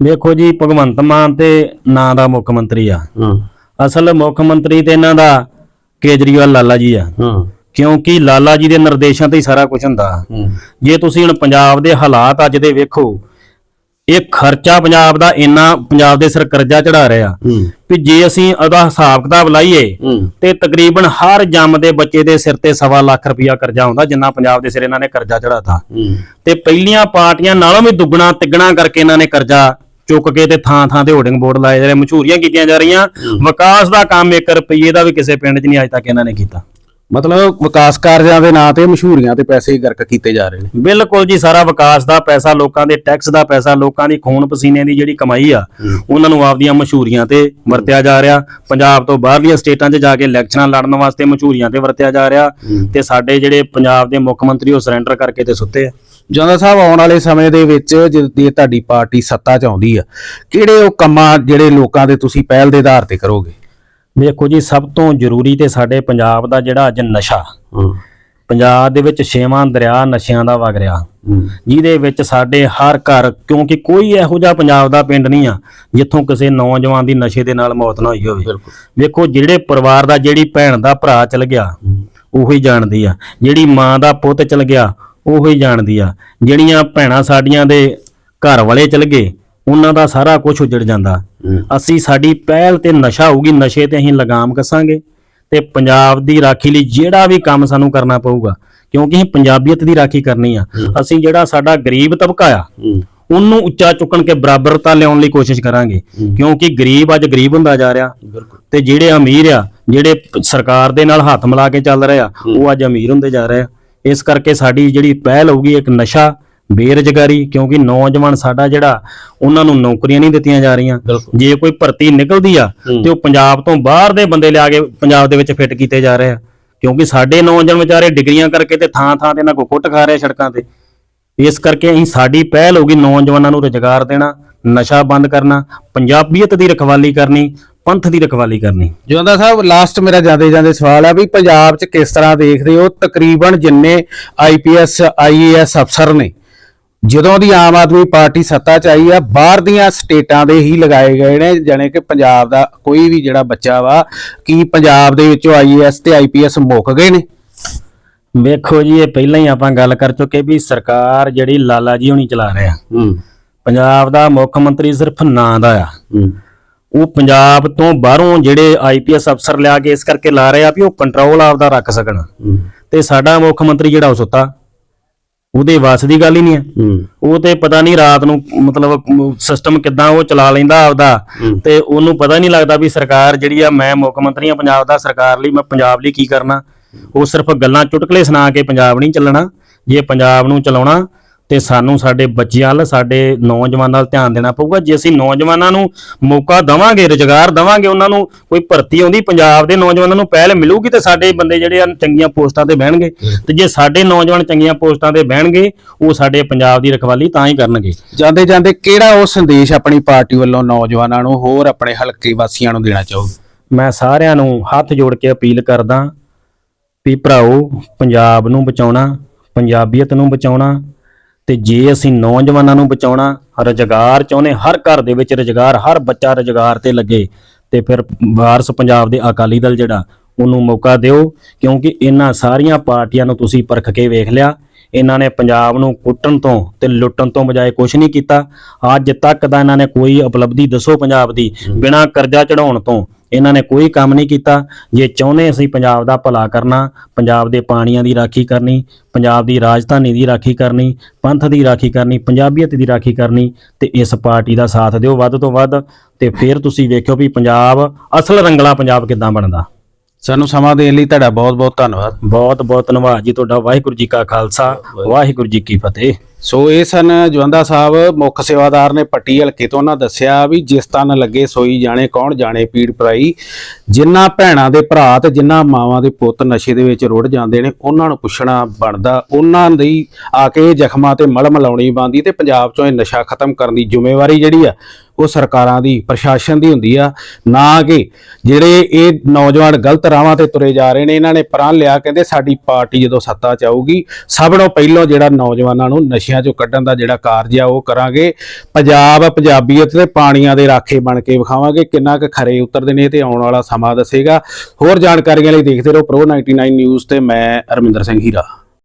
ਵੇਖੋ ਜੀ ਭਗਵੰਤ ਮਾਨ ਤੇ ਨਾਂ ਦਾ ਮੁੱਖ ਮੰਤਰੀ ਆ। ਅਸਲ ਮੁੱਖ ਮੰਤਰੀ ਤੇ ਇਹਨਾਂ ਦਾ ਕੇਜਰੀਵਾਲ ਲਾਲਾ ਜੀ ਆ। ਕਿਉਂਕਿ ਲਾਲਾ ਜੀ ਦੇ ਨਿਰਦੇਸ਼ਾਂ ਤੇ ਹੀ ਸਾਰਾ ਕੁਝ ਹੁੰਦਾ। ਜੇ ਤੁਸੀਂ ਹੁਣ ਪੰਜਾਬ ਦੇ ਹਾਲਾਤ ਅੱਜ ਦੇ ਵੇਖੋ ਇਹ ਖਰਚਾ ਪੰਜਾਬ ਦਾ ਇੰਨਾ ਪੰਜਾਬ ਦੇ ਸਿਰ ਕਰਜ਼ਾ ਚੜਾ ਰਿਹਾ। ਵੀ ਜੇ ਅਸੀਂ ਉਹਦਾ ਹਿਸਾਬ ਕਿਤਾਬ ਲਾਈਏ ਤੇ ਤਕਰੀਬਨ ਹਰ ਜੰਮਦੇ ਬੱਚੇ ਦੇ ਸਿਰ ਤੇ ਸਵਾ ਲੱਖ ਰੁਪਇਆ ਕਰਜ਼ਾ ਹੁੰਦਾ ਜਿੰਨਾ ਪੰਜਾਬ ਦੇ ਸਿਰ ਇਹਨਾਂ ਨੇ ਕਰਜ਼ਾ ਚੜਾਤਾ ਤੇ ਪਹਿਲੀਆਂ ਪਾਰਟੀਆਂ ਨਾਲੋਂ ਵੀ ਦੁੱਗਣਾ ਤਿੱਗਣਾ ਕਰਕੇ ਇਹਨਾਂ ਨੇ ਕਰਜ਼ਾ ਚੁੱਕ ਕੇ ਤੇ ਥਾਂ ਥਾਂ ਤੇ ਹੋਰਡਿੰਗ ਬੋਰਡ ਲਾਏ ਜਾ ਰਹੇ ਮਸ਼ਹੂਰੀਆਂ ਕੀਤੀਆਂ ਜਾ ਰਹੀਆਂ। ਵਿਕਾਸ ਦਾ ਕੰਮ 1 ਰੁਪਏ ਦਾ ਵੀ ਕਿਸੇ ਪਿੰਡ 'ਚ ਨਹੀਂ ਅਜੇ ਤੱਕ ਇਹਨਾਂ ਨੇ ਕੀਤਾ। ਮਤਲਬ ਵਿਕਾਸ ਕਾਰਜਾਂ ਦੇ ਨਾਂ ਤੇ ਮਸ਼ਹੂਰੀਆਂ ਤੇ ਪੈਸੇ ਹੀ ਗਰਕ ਕੀਤੇ ਜਾ ਰਹੇ ਨੇ। ਬਿਲਕੁਲ ਜੀ ਸਾਰਾ ਵਿਕਾਸ ਦਾ ਪੈਸਾ ਲੋਕਾਂ ਦੇ ਟੈਕਸ ਦਾ ਪੈਸਾ ਲੋਕਾਂ ਦੀ ਖੂਨ ਪਸੀਨੇ ਦੀ ਜਿਹੜੀ ਕਮਾਈ ਆ ਉਹਨਾਂ ਨੂੰ ਆਪਦੀਆਂ ਮਸ਼ਹੂਰੀਆਂ ਤੇ ਵਰਤਿਆ ਜਾ ਰਿਹਾ। ਪੰਜਾਬ ਤੋਂ ਬਾਹਰਲੀਆਂ ਸਟੇਟਾਂ 'ਚ ਜਾ ਕੇ ਇਲੈਕਸ਼ਨਾਂ ਲੜਨ ਵਾਸਤੇ ਮਸ਼ਹੂਰੀਆਂ ਤੇ ਵਰਤਿਆ ਜਾ ਰਿਹਾ ਤੇ ਸਾਡੇ ਜਿਹੜੇ ਪੰਜਾਬ ਦੇ ਮੁੱਖ ਮੰਤਰੀ ਉਹ ਸਰੈਂਡਰ ਕਰਕੇ ਤੇ ਸੁੱਤੇ ਆ। ਜੋਂਦਾ ਸਾਹਿਬ ਆਉਣ ਵਾਲੇ ਸਮੇਂ ਦੇ ਵਿੱਚ ਜੇ ਤੁਹਾਡੀ ਪਾਰਟੀ ਸੱਤਾ 'ਚ ਆਉਂਦੀ ਆ ਕਿਹੜੇ ਉਹ ਕੰਮਾਂ ਜਿਹੜੇ ਲੋਕਾਂ ਦੇ ਤੁਸੀਂ ਪਹਿਲ ਦੇ ਆਧਾਰ ਤੇ ਕਰੋਗੇ? ਵੇਖੋ ਜੀ ਸਭ ਤੋਂ ਜ਼ਰੂਰੀ ਤੇ ਸਾਡੇ ਪੰਜਾਬ ਦਾ ਜਿਹੜਾ ਅੱਜ ਨਸ਼ਾ ਪੰਜਾਬ ਦੇ ਵਿੱਚ ਛੇਵਾਂ ਦਰਿਆ ਨਸ਼ਿਆਂ ਦਾ ਵਗ ਰਿਹਾ। ਜਿਹਦੇ ਵਿੱਚ ਸਾਡੇ ਹਰ ਘਰ ਕਿਉਂਕਿ ਕੋਈ ਇਹੋ ਜਿਹਾ ਪੰਜਾਬ ਦਾ ਪਿੰਡ ਨਹੀਂ ਆ ਜਿੱਥੋਂ ਕਿਸੇ ਨੌਜਵਾਨ ਦੀ ਨਸ਼ੇ ਦੇ ਨਾਲ ਮੌਤ ਨਾ ਹੋਈ ਹੋਵੇ। ਵੇਖੋ ਜਿਹੜੇ ਪਰਿਵਾਰ ਦਾ ਜਿਹੜੀ ਭੈਣ ਦਾ ਭਰਾ ਚਲ ਗਿਆ ਉਹੀ ਜਾਣਦੀ ਆ। ਜਿਹੜੀ ਮਾਂ ਦਾ ਪੁੱਤ ਚਲ ਗਿਆ ਉਹੀ ਜਾਣਦੀ ਆ। ਜਿਹੜੀਆਂ ਭੈਣਾਂ ਸਾਡੀਆਂ ਦੇ ਘਰ ਵਾਲੇ ਚਲ ਗਏ ਉਹਨਾਂ ਦਾ ਸਾਰਾ ਕੁਝ ਉਜੜ ਜਾਂਦਾ। ਅਸੀਂ ਸਾਡੀ ਪਹਿਲ ਤੇ ਨਸ਼ਾ ਹੋਊਗੀ ਨਸ਼ੇ ਤੇ ਅਸੀਂ ਲਗਾਮ ਕੱਸਾਂਗੇ ਤੇ ਪੰਜਾਬ ਦੀ ਰਾਖੀ ਲਈ ਜਿਹੜਾ ਵੀ ਕੰਮ ਸਾਨੂੰ ਕਰਨਾ ਪਊਗਾ ਕਿਉਂਕਿ ਅਸੀਂ ਪੰਜਾਬੀਅਤ ਦੀ ਰਾਖੀ ਕਰਨੀ ਆ। ਅਸੀਂ ਜਿਹੜਾ ਸਾਡਾ ਗਰੀਬ ਤਬਕਾ ਆ ਉਹਨੂੰ ਉੱਚਾ ਚੁੱਕਣ ਕੇ ਬਰਾਬਰਤਾ ਲਿਆਉਣ ਲਈ ਕੋਸ਼ਿਸ਼ ਕਰਾਂਗੇ। ਕਿਉਂਕਿ ਗਰੀਬ ਅੱਜ ਗਰੀਬ ਹੁੰਦਾ ਜਾ ਰਿਹਾ। ਤੇ ਜਿਹੜੇ ਅਮੀਰ ਆ ਜਿਹੜੇ ਸਰਕਾਰ ਦੇ ਨਾਲ ਹੱਥ ਮਿਲਾ ਕੇ ਚੱਲ ਰਹੇ ਆ ਉਹ ਅੱਜ ਅਮੀਰ ਹੁੰਦੇ ਜਾ ਰਹੇ ਆ। ਇਸ ਕਰਕੇ ਸਾਡੀ ਜਿਹੜੀ ਪਹਿਲ ਹੋਊਗੀ ਇੱਕ ਨਸ਼ਾ ਬੇਰੁਜ਼ਗਾਰੀ ਕਿਉਂਕਿ ਨੌਜਵਾਨ ਸਾਡਾ ਜਿਹੜਾ ਉਹਨਾਂ ਨੂੰ ਨੌਕਰੀਆਂ ਨਹੀਂ ਦਿੱਤੀਆਂ ਜਾ ਰਹੀਆਂ। ਜੇ ਕੋਈ ਭਰਤੀ ਨਿਕਲਦੀ ਆ ਤੇ ਉਹ ਪੰਜਾਬ ਤੋਂ ਬਾਹਰ ਦੇ ਬੰਦੇ ਲਿਆ ਕੇ ਪੰਜਾਬ ਦੇ ਵਿੱਚ ਫਿੱਟ ਕੀਤੇ ਜਾ ਰਹੇ ਆ। ਕਿਉਂਕਿ ਸਾਡੇ ਨੌਜਵਾਨ ਵਿਚਾਰੇ ਡਿਗਰੀਆਂ ਕਰਕੇ ਤੇ ਥਾਂ ਥਾਂ ਤੇ ਇਹਨਾਂ ਕੋ ਕੁੱਟ ਖਾ ਰਹੇ ਸੜਕਾਂ ਤੇ। ਇਸ ਕਰਕੇ ਅਸੀਂ ਸਾਡੀ ਪਹਿਲ ਹੋਗੀ ਨੌਜਵਾਨਾਂ ਨੂੰ ਰੁਜ਼ਗਾਰ ਦੇਣਾ ਨਸ਼ਾ ਬੰਦ ਕਰਨਾ ਪੰਜਾਬੀਅਤ ਦੀ ਰਖਵਾਲੀ ਕਰਨੀ ਪੰਥ ਦੀ ਰਖਵਾਲੀ ਕਰਨੀ। ਜੋਂਦਾ ਸਾਹਿਬ ਲਾਸਟ ਮੇਰਾ ਜਾਂਦੇ ਜਾਂਦੇ ਸਵਾਲ ਆ ਵੀ ਪੰਜਾਬ 'ਚ ਕਿਸ ਤਰ੍ਹਾਂ ਦੇਖਦੇ ਹੋ ਤਕਰੀਬਨ ਜਿੰਨੇ ਆਈਪੀਐਸ ਆਈਏਐਸ ਅਫਸਰ ਨੇ? ਜਦੋਂ ਦੀ ਆਮ ਆਦਮੀ ਪਾਰਟੀ ਸੱਤਾ 'ਚ ਆਈ ਆ ਬਾਹਰ ਦੀਆਂ ਸਟੇਟਾਂ ਦੇ ਹੀ ਲਗਾਏ ਗਏ ਨੇ ਜਾਣੀ ਕਿ ਪੰਜਾਬ ਦਾ ਕੋਈ ਵੀ ਜਿਹੜਾ ਬੱਚਾ ਵਾ ਕੀ ਪੰਜਾਬ ਦੇ ਵਿੱਚੋਂ ਆਈਏਐਸ ਤੇ ਆਈਪੀਐਸ ਮੁੱਕ ਗਏ ਨੇ? ਵੇਖੋ ਜੀ ਇਹ ਪਹਿਲਾਂ ਹੀ ਆਪਾਂ ਗੱਲ ਕਰ ਚੁੱਕੇ ਵੀ ਸਰਕਾਰ ਜਿਹੜੀ ਲਾਲਾ ਜੀ ਹੁਣੀ ਚਲਾ ਰਿਹਾ। ਹੂੰ। ਪੰਜਾਬ ਦਾ ਮੁੱਖ ਮੰਤਰੀ ਸਿਰਫ ਨਾਂ ਦਾ ਆ। ਹੂੰ। ਉਹ ਪੰਜਾਬ ਤੋਂ ਬਾਹਰੋਂ ਜਿਹੜੇ ਆਈਪੀਐਸ ਅਫਸਰ ਲਿਆ ਕੇ ਇਸ ਕਰਕੇ ਲਾ ਰਹੇ ਆ ਵੀ ਉਹ ਕੰਟਰੋਲ ਆਪਦਾ ਰੱਖ ਸਕਣ। ਤੇ ਸਾਡਾ ਮੁੱਖ ਮੰਤਰੀ ਜਿਹੜਾ ਉਹ ਸੁੱਤਾ। ਉਹਦੇ ਵਾਸ ਦੀ ਗੱਲ ਹੀ ਨਹੀਂ ਹੈ। ਉਹ ਤੇ ਪਤਾ ਨਹੀਂ ਰਾਤ ਨੂੰ ਮਤਲਬ ਸਿਸਟਮ ਕਿਦਾਂ ਉਹ ਚਲਾ ਲੈਂਦਾ ਆਪਦਾ। ਤੇ ਉਹਨੂੰ ਪਤਾ ਨਹੀਂ ਲੱਗਦਾ ਵੀ ਸਰਕਾਰ ਜਿਹੜੀ ਆ ਮੈਂ ਮੁੱਖ ਮੰਤਰੀ ਆ ਪੰਜਾਬ ਦਾ ਸਰਕਾਰ ਲਈ ਮੈਂ ਪੰਜਾਬ ਲਈ ਕੀ ਕਰਨਾ। ਉਹ ਸਿਰਫ ਗੱਲਾਂ ਚੁਟਕਲੇ ਸੁਣਾ ਕੇ ਪੰਜਾਬ ਨਹੀਂ ਚੱਲਣਾ। ਜੇ ਪੰਜਾਬ ਨੂੰ ਚਲਾਉਣਾ ਤੇ ਸਾਨੂੰ ਸਾਡੇ ਬੱਚਿਆਂ ਵੱਲ ਸਾਡੇ ਨੌਜਵਾਨਾਂ ਵੱਲ ਧਿਆਨ ਦੇਣਾ ਪਊਗਾ। ਜੇ ਅਸੀਂ ਨੌਜਵਾਨਾਂ ਨੂੰ ਮੌਕਾ ਦਵਾਂਗੇ ਰੁਜ਼ਗਾਰ ਦਵਾਂਗੇ ਉਹਨਾਂ ਨੂੰ ਕੋਈ ਭਰਤੀ ਆਉਂਦੀ ਪੰਜਾਬ ਦੇ ਨੌਜਵਾਨਾਂ ਨੂੰ ਪਹਿਲ ਮਿਲੂਗੀ ਤੇ ਸਾਡੇ ਬੰਦੇ ਜਿਹੜੇ ਆ ਚੰਗੀਆਂ ਪੋਸਟਾਂ ਤੇ ਬਹਿਣਗੇ। ਤੇ ਜੇ ਸਾਡੇ ਨੌਜਵਾਨ ਚੰਗੀਆਂ ਪੋਸਟਾਂ ਤੇ ਬਹਿਣਗੇ ਉਹ ਸਾਡੇ ਪੰਜਾਬ ਦੀ ਰਖਵਾਲੀ ਤਾਂ ਹੀ ਕਰਨਗੇ। ਜਾਂਦੇ ਜਾਂਦੇ ਕਿਹੜਾ ਉਹ ਸੰਦੇਸ਼ ਆਪਣੀ ਪਾਰਟੀ ਵੱਲੋਂ ਨੌਜਵਾਨਾਂ ਨੂੰ ਹੋਰ ਆਪਣੇ ਹਲਕੇ ਵਾਸੀਆਂ ਨੂੰ ਦੇਣਾ ਚਾਹੋਗੇ? ਮੈਂ ਸਾਰਿਆਂ ਨੂੰ ਹੱਥ ਜੋੜ ਕੇ ਅਪੀਲ ਕਰਦਾ ਵੀ ਭਰਾਓ ਪੰਜਾਬ ਨੂੰ ਬਚਾਉਣਾ ਪੰਜਾਬੀਅਤ ਨੂੰ ਬਚਾਉਣਾ ਤੇ ਜੇ ਅਸੀਂ ਨੌਜਵਾਨਾਂ ਨੂੰ ਬਚਾਉਣਾ, ਰੁਜ਼ਗਾਰ ਚਾਹੁੰਦੇ, ਹਰ ਘਰ ਦੇ ਵਿੱਚ ਰੁਜ਼ਗਾਰ, ਹਰ ਬੱਚਾ ਰੁਜ਼ਗਾਰ ਤੇ ਲੱਗੇ, ਤੇ ਫਿਰ ਵਾਰਸ ਪੰਜਾਬ ਦੇ ਅਕਾਲੀ ਦਲ ਜਿਹੜਾ, ਉਹਨੂੰ ਮੌਕਾ ਦਿਓ, ਕਿਉਂਕਿ ਇਹਨਾਂ ਸਾਰੀਆਂ ਪਾਰਟੀਆਂ ਨੂੰ ਤੁਸੀਂ ਪਰਖ ਕੇ ਵੇਖ ਲਿਆ। ਇਹਨਾਂ ਨੇ ਪੰਜਾਬ ਨੂੰ ਕੁੱਟਣ ਤੋਂ ਤੇ ਲੁੱਟਣ ਤੋਂ ਬਜਾਏ ਕੁਝ ਨਹੀਂ ਕੀਤਾ। ਅੱਜ ਤੱਕ ਦਾ ਇਹਨਾਂ ਨੇ ਕੋਈ ਉਪਲਬਧੀ ਦੱਸੋ ਪੰਜਾਬ ਦੀ, ਬਿਨਾਂ ਕਰਜ਼ਾ ਚੜਾਉਣ ਤੋਂ। ਇਹਨਾਂ ਨੇ ਕੋਈ ਕੰਮ ਨਹੀਂ ਕੀਤਾ। ਜੇ ਚਾਹੁੰਦੇ ਅਸੀਂ ਪੰਜਾਬ ਦਾ ਭਲਾ ਕਰਨਾ ਪੰਜਾਬ ਦੇ ਪਾਣੀਆਂ ਦੀ ਰਾਖੀ ਕਰਨੀ ਪੰਜਾਬ ਦੀ ਰਾਜਧਾਨੀ ਦੀ ਰਾਖੀ ਕਰਨੀ ਪੰਥ ਦੀ ਰਾਖੀ ਕਰਨੀ ਪੰਜਾਬੀਅਤ ਦੀ ਰਾਖੀ ਕਰਨੀ ਤੇ ਇਸ ਪਾਰਟੀ ਦਾ ਸਾਥ ਦਿਓ ਵੱਧ ਤੋਂ ਵੱਧ ਤੇ ਫਿਰ ਤੁਸੀਂ ਵੇਖਿਓ ਵੀ ਪੰਜਾਬ ਅਸਲ ਰੰਗਲਾ ਪੰਜਾਬ ਕਿੱਦਾਂ ਬਣਦਾ। ਸਾਨੂੰ ਸਮਾਂ ਦੇਣ ਲਈ ਤੁਹਾਡਾ ਬਹੁਤ ਬਹੁਤ ਧੰਨਵਾਦ। ਬਹੁਤ ਬਹੁਤ ਧੰਨਵਾਦ ਜੀ ਤੁਹਾਡਾ ਵਾਹਿਗੁਰੂ ਜੀ ਕਾ ਖਾਲਸਾ ਵਾਹਿਗੁਰੂ ਜੀ ਕੀ ਫਤਿਹ। ਸੋ ਇਹ ਸਨ ਜਵੰਦਾ ਸਾਹਿਬ, ਮੁੱਖ ਸੇਵਾਦਾਰ ਨੇ ਪੱਟੀ ਹਲਕੇ ਤੋਂ ਉਹਨਾਂ ਦੱਸਿਆ ਵੀ ਜਿਸ ਤਨ ਲੱਗੇ ਸੋਈ ਜਾਣੇ ਕੌਣ, ਜਾਣੇ ਪੀੜ ਪਰਾਈ ਜਿਨ੍ਹਾਂ ਭੈਣਾਂ ਦੇ ਭਰਾ ਤੇ ਜਿਨ੍ਹਾਂ ਮਾਵਾਂ ਦੇ ਪੁੱਤ ਨਸ਼ੇ ਦੇ ਵਿੱਚ ਰੁੜ ਜਾਂਦੇ ਨੇ, ਉਹਨਾਂ ਨੂੰ ਪੁੱਛਣਾ ਬਣਦਾ। ਉਹਨਾਂ ਦੀ ਆ ਕੇ ਜ਼ਖਮਾਂ ਤੇ ਮਲਮ ਲਾਉਣੀ ਬਣਦੀ ਤੇ ਪੰਜਾਬ ਚੋਂ ਇਹ ਨਸ਼ਾ ਖਤਮ ਕਰਨ ਦੀ ਜ਼ਿੰਮੇਵਾਰੀ ਜਿਹੜੀ ਆ, ਉਹ ਸਰਕਾਰਾਂ ਦੀ, ਪ੍ਰਸ਼ਾਸਨ ਦੀ ਹੁੰਦੀ ਆ। ਨਾ ਕਿ ਜਿਹੜੇ ਇਹ ਨੌਜਵਾਨ ਗਲਤ ਰਾਹਾਂ ਤੇ ਤੁਰੇ ਜਾ ਰਹੇ ਨੇ, ਇਹਨਾਂ ਨੇ ਪ੍ਰਣ ਲਿਆ, ਕਹਿੰਦੇ ਸਾਡੀ ਪਾਰਟੀ ਜਦੋਂ ਸੱਤਾ ਚ ਆਊਗੀ, ਸਭ ਤੋਂ ਪਹਿਲਾਂ ਜਿਹੜਾ ਨੌਜਵਾਨਾਂ ਨੂੰ ਨਸ਼ੇ ਨਸ਼ਿਆਂ ਚੋਂ ਕੱਢਣ ਦਾ ਜਿਹੜਾ ਕਾਰਜ ਆ, ਉਹ ਕਰਾਂਗੇ। ਪੰਜਾਬ ਪੰਜਾਬੀਅਤ ਤੇ ਪਾਣੀਆਂ ਦੇ ਰਾਖੇ ਬਣ ਕੇ ਵਿਖਾਵਾਂਗੇ। ਕਿੰਨਾ ਕੁ ਖਰੇ ਉਤਰਦੇ ਨੇ ਤੇ ਆਉਣ ਵਾਲਾ ਸਮਾਂ ਦੱਸੇਗਾ। ਹੋਰ ਜਾਣਕਾਰੀਆਂ ਲਈ ਦੇਖਦੇ ਰਹੋ ਪ੍ਰੋ 99 ਨਿਊਜ਼ ਤੇ ਮੈਂ ਅਰਮਿੰਦਰ ਸਿੰਘ ਹੀਰਾ।